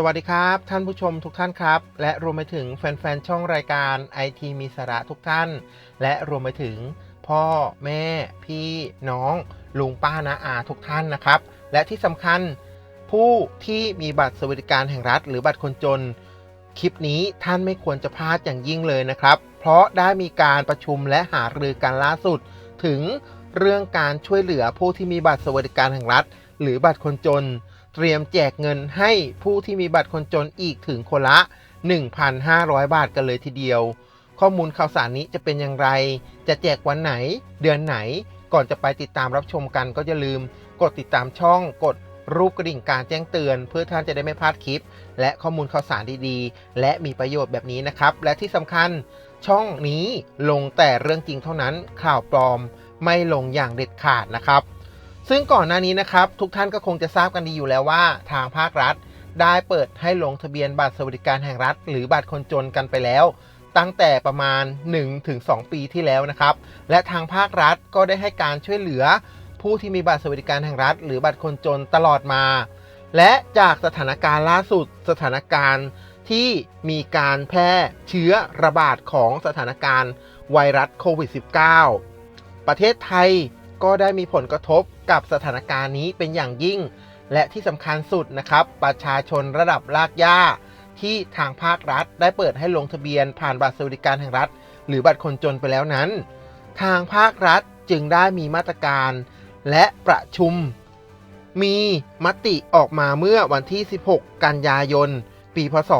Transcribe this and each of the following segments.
สวัสดีครับ ท่านผู้ชมทุกท่านครับ และรวมไปถึงแฟน ๆ ช่องรายการไอทีมีสาระทุกท่าน และรวมไปถึงพ่อแม่ พี่น้อง ลุงป้านาอาทุกท่านนะครับ และที่สำคัญผู้ที่มีบัตรสวัสดิการแห่งรัฐ หรือบัตรคนจน คลิปนี้ท่านไม่ควรจะพลาดอย่างยิ่งเลยนะครับ เพราะได้มีการประชุมและหารือกันล่าสุด ถึงเรื่องการช่วยเหลือผู้ที่มีบัตรสวัสดิการแห่งรัฐ หรือบัตรคนจน เตรียมแจกเงินให้ผู้ที่มีบัตรคนจนอีกถึงคนละ 1,500 บาทกันเลยทีเดียว ข้อมูลข่าวสารนี้จะเป็นอย่างไร จะแจกวันไหน เดือนไหน ก่อนจะไปติดตามรับชมกันก็อย่าลืม กดติดตามช่อง กดรูปกระดิ่งการแจ้งเตือน เพื่อท่านจะได้ไม่พลาดคลิป และข้อมูลข่าวสารดีๆ และมีประโยชน์แบบนี้นะครับ และที่สำคัญช่องนี้ลงแต่เรื่องจริงเท่านั้นข่าวปลอมไม่ลงอย่างเด็ดขาดนะครับ ซึ่งก่อนหน้านี้นะครับ ทุกท่านก็คงจะทราบกันดีอยู่แล้วว่า ทางภาครัฐ ได้เปิดให้ลงทะเบียนบัตรสวัสดิการแห่งรัฐ หรือบัตรคนจนกันไปแล้ว ตั้งแต่ประมาณ 1-2 ปีที่แล้วนะครับ และทางภาครัฐก็ได้ให้การช่วยเหลือ ผู้ที่มีบัตรสวัสดิการแห่งรัฐ หรือบัตรคนจนตลอดมา และจากสถานการณ์ล่าสุดสถานการณ์ที่มีการแพร่เชื้อระบาดของสถานการณ์ไวรัสโควิด -19 ประเทศไทยก็ได้มีผลกระทบ กับสถานการณ์นี้เป็นอย่างยิ่ง และที่สำคัญสุดนะครับ ประชาชนระดับลากย่าที่ทางภาครัฐได้เปิดให้ลงทะเบียนผ่านบัตรสวัสดิการแห่งรัฐ หรือบัตรคนจนไปแล้วนั้น ทางภาครัฐจึงได้มีมาตรการ และประชุม มีมติออกมาเมื่อวันที่ 16 กันยายน ปี พศ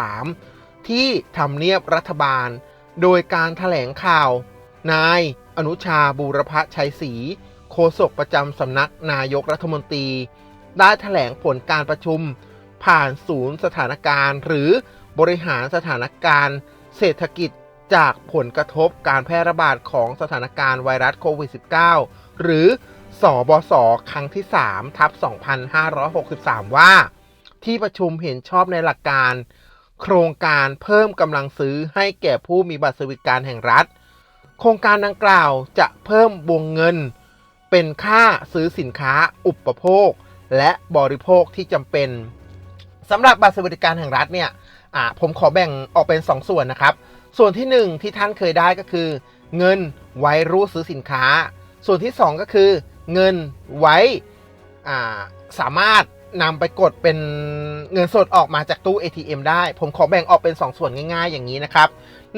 2563 ที่ทำเนียบรัฐบาล โดยการถแถลงข่าว นายอนุชาบูรพชัยศรีโฆษกประจำสำนักนายกรัฐมนตรี ได้ถแถลงผลการประชุม ผ่านศูนย์สถานการณ์ หรือบริหารสถานการณ์ เศรษฐกิจจากผลกระทบการแพร่ระบาดของสถานการณ์ไวรัสโควิด -19 หรือสอบศครั้งที่ 3 ทับ 2563 ว่า ที่ประชุมเห็นชอบในหลักการ โครงการเพิ่มกำลังซื้อให้แก่ผู้มีบัตรสวัสดิการแห่งรัฐ โครงการดังกล่าวจะเพิ่มวงเงิน เป็นค่าซื้อสินค้าอุปโภค และบริโภคที่จำเป็นสำหรับบัตรสวัสดิการแห่งรัฐเนี่ยผมขอแบ่งออกเป็น2ส่วนนะครับ ส่วนที่ 1 ที่ท่านเคยได้ก็คือ เงินไว้รู้ซื้อสินค้า ส่วนที่ 2 ก็คือ เงินไว้สามารถนำไปกดเป็นเงินสดออกมาจากตู้ ATM ได้ ผมขอแบ่งออกเป็น 2ส่วนง่าย ๆ อย่างนี้นะครับ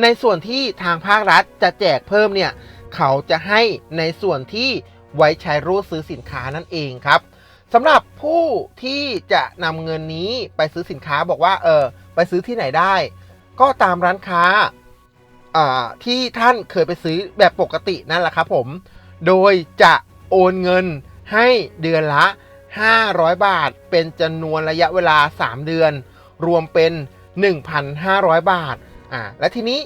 ในส่วนที่ทางภาครัฐจะแจกเพิ่มเนี่ย เขาจะให้ในส่วนที่ไว้ใช้รูดซื้อสินค้านั่นเองครับสำหรับผู้ที่จะนำเงินนี้ไปซื้อสินค้าบอกว่าเออไปซื้อที่ไหนได้ ก็ตามร้านค้าอ่าที่ท่านเคยไปซื้อแบบปกตินั่นแหละครับผม โดยจะโอนเงินให้เดือนละ 500 บาท เป็นจำนวนระยะเวลา 3 เดือน รวมเป็น 1,500 บาท อ่าและทีนี้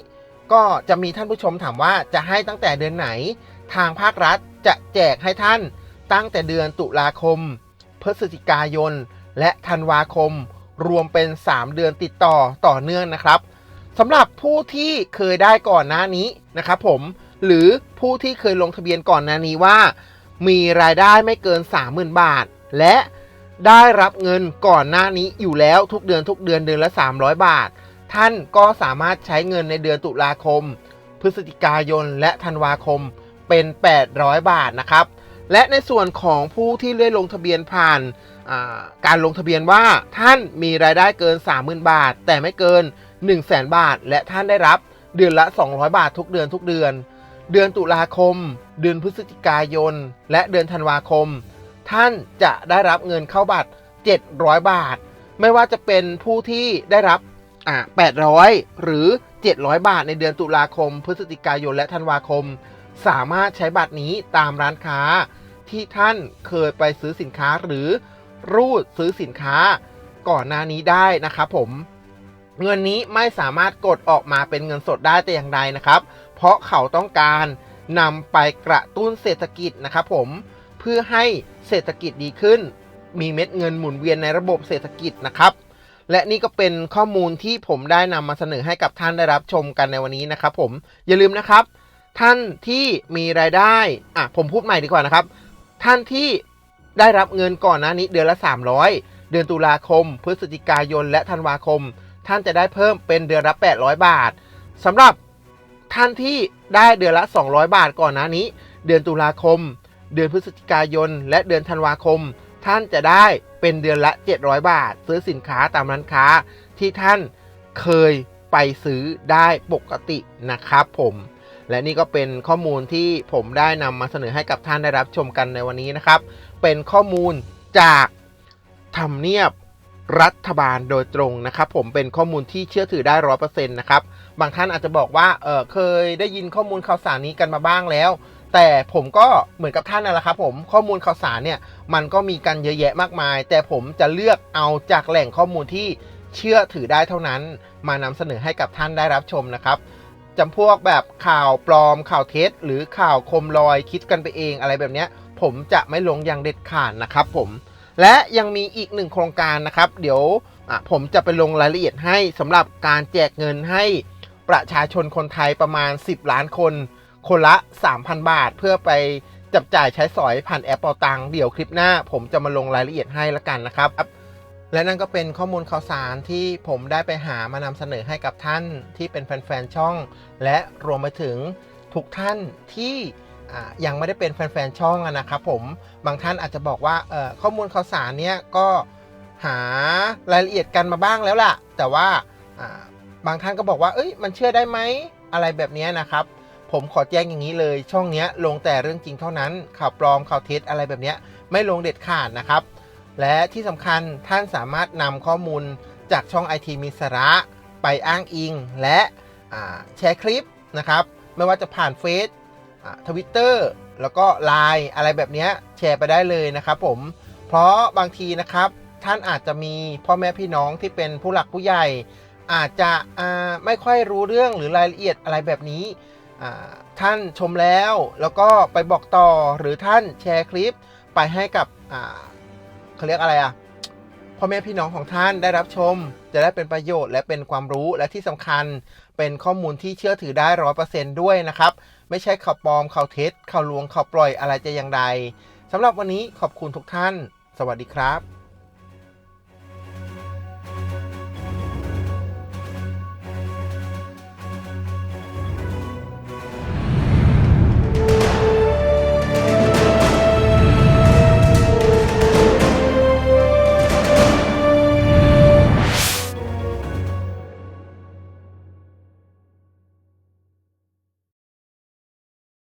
ก็จะมีท่านผู้ชมถามว่าจะให้ตั้งแต่เดือนไหน ทางภาครัฐจะแจกให้ท่านตั้งแต่เดือนตุลาคม พฤศจิกายน และธันวาคม รวมเป็น 3 เดือนติดต่อต่อเนื่องนะครับสำหรับผู้ที่เคยได้ก่อนหน้านี้นะครับผมหรือผู้ที่เคยลงทะเบียนก่อนหน้านี้ว่า มีรายได้ไม่เกิน 30,000 บาท และได้รับเงินก่อนหน้านี้อยู่แล้วทุกเดือนทุกเดือนเดือนละ 300 บาท ท่านก็สามารถใช้เงินในเดือนตุลาคม พฤศจิกายน และธันวาคมเป็น 800 บาทนะครับ และในส่วนของผู้ที่ได้ลงทะเบียนผ่านาการลงทะเบียนว่าท่านมีรายได้เกิน 30,000 บาท แต่ไม่เกิน 1 0 0 0 0แบาท และท่านได้รับเดือนละ 200 บาททุกเดือนทุกเดือน เดือนตุลาคม เดือนพฤศจิกายน และเดือนธันวาคม ท่านจะได้รับเงินเข้าบัตร 700 บาท ไม่ว่าจะเป็นผู้ที่ได้รับ อ่า800 หรือ 700 บาทในเดือนตุลาคม พฤศจิกายนและธันวาคม สามารถใช้บัตรนี้ตามร้านค้า ที่ท่านเคยไปซื้อสินค้าหรือรูดซื้อสินค้าก่อนหน้านี้ได้นะครับผม เงินนี้ไม่สามารถกดออกมาเป็นเงินสดได้แต่อย่างใดนะครับ เพราะเขาต้องการนำไปกระตุ้นเศรษฐกิจนะครับผมเพื่อให้เศรษฐกิจดีขึ้น มีเม็ดเงินหมุนเวียนในระบบเศรษฐกิจนะครับ และนี่ก็เป็นข้อมูลที่ผมได้นำมาเสนอให้กับท่านได้รับชมกันในวันนี้นะครับผมอย่าลืมนะครับ ท่านที่มีรายได้อะผมพูดใหม่ดีกว่านะครับ ท่านที่ได้รับเงินก่อนหน้านี้เดือนละ 300 เดือนตุลาคม พฤศจิกายน และธันวาคม ท่านจะได้เพิ่มเป็นเดือนละ 800 บาทสำหรับท่านที่ได้เดือนละ 200 บาทก่อนหน้านี้ เดือนตุลาคม เดือนพฤศจิกายน และเดือนธันวาคม ท่านจะได้เป็นเดือนละ 700 บาท ซื้อสินค้าตามร้านค้าที่ท่านเคยไปซื้อได้ปกตินะครับผมและนี่ก็เป็นข้อมูลที่ผมได้นำมาเสนอให้กับท่านได้รับชมกันในวันนี้นะครับ เป็นข้อมูลจากทำเนียบรัฐบาลโดยตรงนะครับผมเป็นข้อมูลที่เชื่อถือได้ร้อยเปอร์เซ็นต์นะครับบางท่านอาจจะบอกว่าเออเคยได้ยินข้อมูลข่าวสารนี้กันมาบ้างแล้ว แต่ผมก็เหมือนกับท่านนั่นแหละครับผมข้อมูลข่าวสารเนี่ยมันก็มีกันเยอะแยะมากมาย แต่ผมจะเลือกเอาจากแหล่งข้อมูลที่เชื่อถือได้เท่านั้น มานำเสนอให้กับท่านได้รับชมนะครับจำพวกแบบข่าวปลอมข่าวเท็จ หรือข่าวคมลอยคิดกันไปเองอะไรแบบนี้ผมจะไม่ลงอย่างเด็ดขาดนะครับผมและยังมีอีกหนึ่งโครงการนะครับ เดี๋ยวผมจะไปลงรายละเอียดให้สำหรับการแจกเงินให้ประชาชนคนไทยประมาณ 10 ล้านคน คนละ 3,000 บาท เพื่อไปจับจ่ายใช้สอยผ่านแอปเป่าตังเดี๋ยวคลิปหน้า ผมจะมาลงรายละเอียดให้ละกันนะครับ และนั่นก็เป็นข้อมูลข่าวสารที่ผมได้ไปหามานำเสนอให้กับท่านที่เป็นแฟนๆช่อง และรวมไปถึงทุกท่านที่ยังไม่ได้เป็นแฟนๆช่องนะครับผมบางท่านอาจจะบอกว่าข้อมูลข่าวสารเนี้ยก็หารายละเอียดกันมาบ้างแล้วล่ะ แต่ว่าบางท่านก็บอกว่าเอ้ยมันเชื่อได้ไหมอะไรแบบนี้นะครับ ผมขอแจ้งอย่างนี้เลย ช่องนี้ลงแต่เรื่องจริงเท่านั้น ข่าวปลอมข่าวเท็จอะไรแบบนี้ไม่ลงเด็ดขาดนะครับ และที่สำคัญท่านสามารถนำข้อมูลจากช่อง IT มีสาระไปอ้างอิง และแชร์คลิปนะครับ ไม่ว่าจะผ่านเฟซทวิตเตอร์แล้วก็ Line อะไรแบบนี้แชร์ไปได้เลยนะครับผม เพราะบางทีนะครับท่านอาจจะมีพ่อแม่พี่น้องที่เป็นผู้หลักผู้ใหญ่ อาจจะไม่ค่อยรู้เรื่องหรือรายละเอียดอะไรแบบนี้ ท่านชมแล้วแล้วก็ไปบอกต่อหรือท่านแชร์คลิปไปให้กับเขาเรียกอะไรอะพ่อแม่พี่น้องของท่านได้รับชม จะได้เป็นประโยชน์และเป็นความรู้และที่สำคัญ เป็นข้อมูลที่เชื่อถือได้ร้อยเปอร์เซนด้วยนะครับ ไม่ใช่ข่าวปลอมข่าวเท็จข่าวลวงข่าวปล่อยอะไรจะอย่างใดสำหรับวันนี้ขอบคุณทุกท่าน สวัสดีครับ